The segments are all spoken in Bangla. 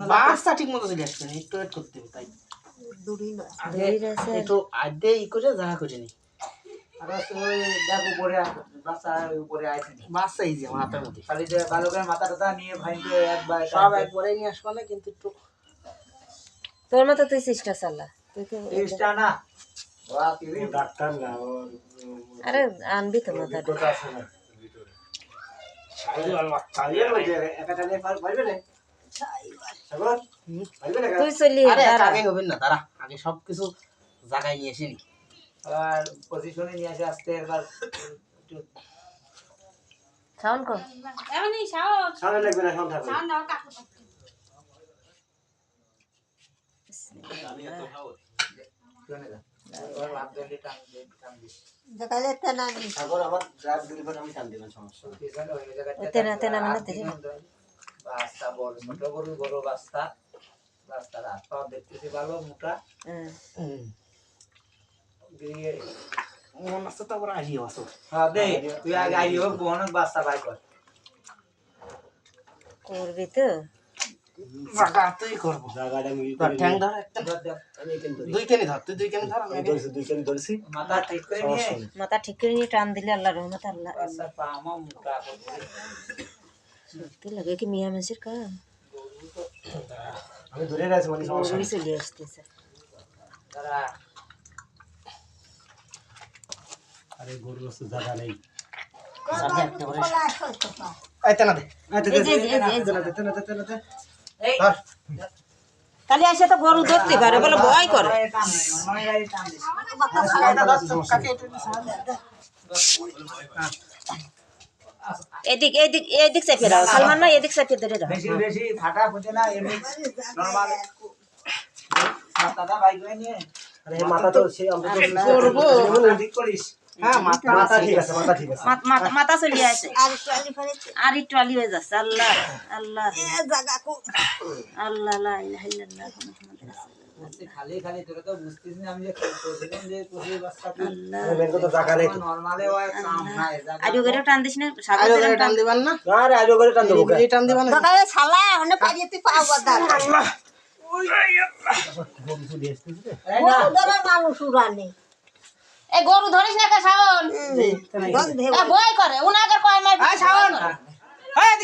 বাসটা ঠিক মতো চলে আসছে না একটু ওয়েট করতে হবে তাই। একটু আড্ডে ই করে যে করে মাথা না কিন্তু একটু তোর মতো তুই চেষ্টা চালা না আরে আনবি তো মাথা তুই চলি আরে আগে হবেন না তারা আগে সব কিছু জায়গায় নিয়ে এসে নি। আর পজিশনে নিয়ে আসে আসতে একবার একটু খাওন কম সামনে লাগবে না সামনে থাকবে। শুনে যা ওর হাত ধরে টান দে টান দিস। দেখালে তেনা নেই সাগর আমার ড্রাইভ দিলে আমি টান দিবেন সমস্যা নেই। পিছনে ওই জায়গাটা তেনা তেনা। মানে বাস্তা বড় ছোট গরু বড় বাস্তা বাস্তা রাত। দেখতেছি ভালো মোটা। দিয়ে মন আছে তো আবার আহিও আছো হ্যাঁ দে তুই আগে আই হোক বোনক বাস্তা বাই কর। করবি তো? জায়গা তুই করব। জায়গাটা আমি ধর ঠ্যাং ধর একটা। ধর, ধর। আমি এখানে ধরি। দুই কেনি ধর তুই দুই কেনি ধর আমি আমি আগে- ধরেছি দুই কেন ধরেছি। মাথা ঠিক করে নিয়ে। মাথা ঠিক করে নিয়ে টান দিলে আল্লাহ রহমত আল্লাহ। তুই লাগে কি মিয়া মানুষের কাম আমি ধরে রাখছি মানে সমস্যা নেই চলে আসতেছে আরে গরু আছে জায়গা নেই আসে তো গরু ধরতে পারে বলে ভয় করে মায়ের টান দে, মায়ের টান দে। এদিক এদিক এদিক চাপিয়ে দাও। সালমান না এদিক চাপিয়ে ধরে দাও। বেশি বেশি ফাটা ফুটে না এমনি নরমাল মাথাটা বাই করে নিয়ে। আরে মাথা তো সে আমরা তো করব। মাথা ঠিক করিস। হ্যাঁ মাথা আছে চলে আর একটু আলি হয়ে যাচ্ছে আল্লাহ। আল্লাহ। কো। আল্লাহ খালি খালি তোরা তো বুঝতিস না আমি যে কইছিলাম যে কষির বাচ্চা মেন কথা জায়গা নেই। নরমালে ওই কাম না এ জায়গা আজও করে টান দিস না সাগর করে টান দিবান না? না রে আজও করে টান দেবো এই টান দিবান না। দেখালে শালা অনেক পারিয়ে তুই পাওয়া দাঁড়া এই না। ধরে মানুষ উড়ানে এই গরু ধরিস না কে শাওন? ভয় করে উনাকে কয় এই শাওন। এই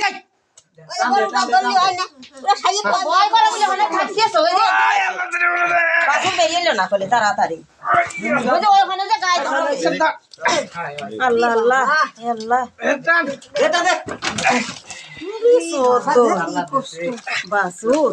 তাড়াতাড়ি আল্লাহ। আল্লাহ। আল্লাহ বাসুর।